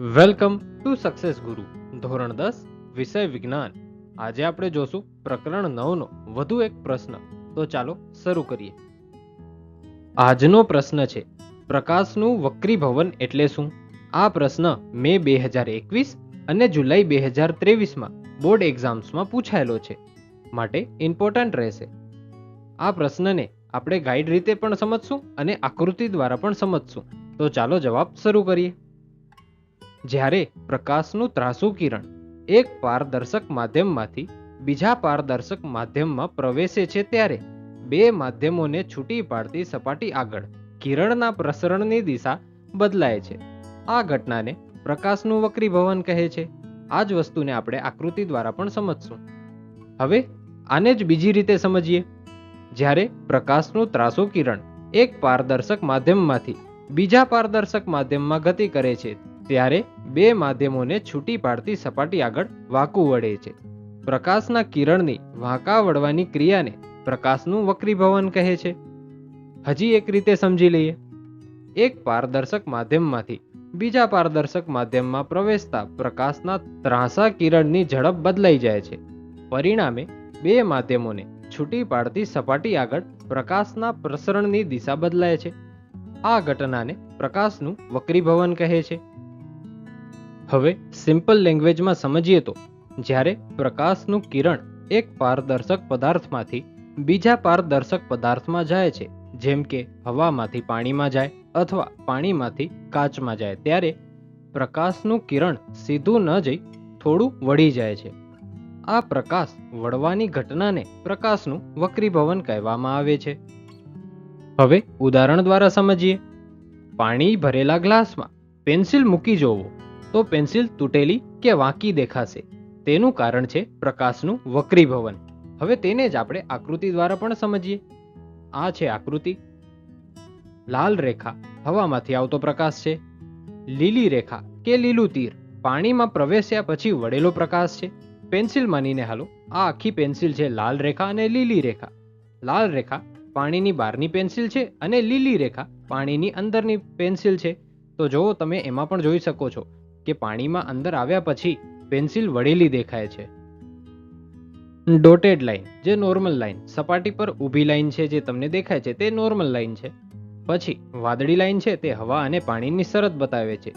Welcome to success ગુરુ, ધોરણ દસ, વિષય વિજ્ઞાન. આજે આપણે જોશું પ્રકરણ નવનો, વધુ એક પ્રશ્ન. તો ચાલો શરૂ કરીએ. આજનો પ્રશ્ન છે, પ્રકાશનું વક્રીભવન એટલે શું? આ પ્રશ્ન મે બે હજાર એકવીસ અને જુલાઈ બે હજાર ત્રેવીસમાં બોર્ડ એક્ઝામ્સમાં પૂછાયેલો છે. માટે ઇમ્પોર્ટન્ટ રહેશે. આ પ્રશ્નને આપણે ગાઈડ રીતે પણ સમજશું અને આકૃતિ દ્વારા પણ સમજશું. તો ચાલો જવાબ શરૂ કરીએ. જ્યારે પ્રકાશનું ત્રાસુ કિરણ એક પારદર્શક માધ્યમમાંથી બીજા પારદર્શક માધ્યમમાં પ્રવેશે છે ત્યારે બે માધ્યમોને છૂટી પાડતી સપાટી આગળ કિરણના પ્રસરણની દિશા બદલાય છે. આ ઘટનાને પ્રકાશનું વક્રીભવન કહે છે. આ જ વસ્તુને આપણે આકૃતિ દ્વારા પણ સમજશું. હવે આને જ બીજી રીતે સમજીએ. જ્યારે પ્રકાશનું ત્રાસુ કિરણ એક પારદર્શક માધ્યમમાંથી બીજા પારદર્શક માધ્યમમાં ગતિ કરે છે ત્યારે બે માધ્યમોને છૂટી પાડતી સપાટી આગળ વાંકું વળે છે. પ્રકાશના કિરણની વાંકા વળવાની ક્રિયાને પ્રકાશનું વક્રીભવન કહે છે. હજી એક રીતે સમજી લઈએ. એક પારદર્શક માધ્યમમાંથી બીજા પારદર્શક માધ્યમમાં પ્રવેશતા પ્રકાશના ત્રાંસા કિરણની ઝડપ બદલાઈ જાય છે. પરિણામે બે માધ્યમોને છૂટી પાડતી સપાટી આગળ પ્રકાશના પ્રસરણની દિશા બદલાય છે. આ ઘટનાને પ્રકાશનું વક્રીભવન કહે છે. હવે સિમ્પલ લેંગ્વેજમાં સમજીએ તો, જ્યારે પ્રકાશનું કિરણ એક પારદર્શક પદાર્થમાંથી બીજા પારદર્શક પદાર્થમાં જાય છે, જેમ કે હવામાંથી પાણીમાં જાય અથવા પાણીમાંથી કાચમાં જાય, ત્યારે પ્રકાશનું કિરણ સીધું ન જઈ થોડું વળી જાય છે. આ પ્રકાશ વળવાની ઘટનાને પ્રકાશનું વક્રીભવન કહેવામાં આવે છે. હવે ઉદાહરણ દ્વારા સમજીએ. પાણી ભરેલા ગ્લાસમાં પેન્સિલ મૂકી જોવો. તો પેન્સિલ તૂટેલી કે વાંકી દેખાશે. તેનું કારણ છે પ્રકાશનું વક્રીભવન. હવે તેને જ આપણે આકૃતિ દ્વારા પણ સમજીએ. આ છે આકૃતિ. લાલ રેખા હવામાંથી આવતો પ્રકાશ છે. લીલી રેખા કે લીલું તીર પાણીમાં પ્રવેશ્યા પછી વળેલો પ્રકાશ છે. પેન્સિલ માનીને હાલો, આ આખી પેન્સિલ છે લાલ રેખા અને લીલી રેખા. લાલ રેખા પાણીની બહારની પેન્સિલ છે અને લીલી રેખા પાણીની અંદરની પેન્સિલ છે. તો જો તમે એમાં પણ જોઈ શકો છો. કે પાણીમાં અંદર આવ્યા પછી પેન્સિલ વળેલી દેખાય છે. ડોટેડ લાઈન જે નોર્મલ લાઈન સપાટી પર ઊભી લાઈન છે જે તમને દેખાય છે તે નોર્મલ લાઈન છે. પછી વાદળી લાઈન છે તે હવા અને પાણીની શરત બતાવે છે.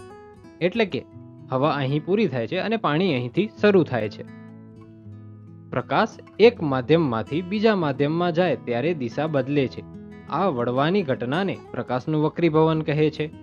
એટલે કે હવા અહીં પૂરી થાય છે અને પાણી અહીંથી શરૂ થાય છે. પ્રકાશ એક માધ્યમમાંથી બીજા માધ્યમમાં જાય ત્યારે દિશા બદલે છે. આ વળવાની ઘટનાને પ્રકાશનું વક્રીભવન કહે છે.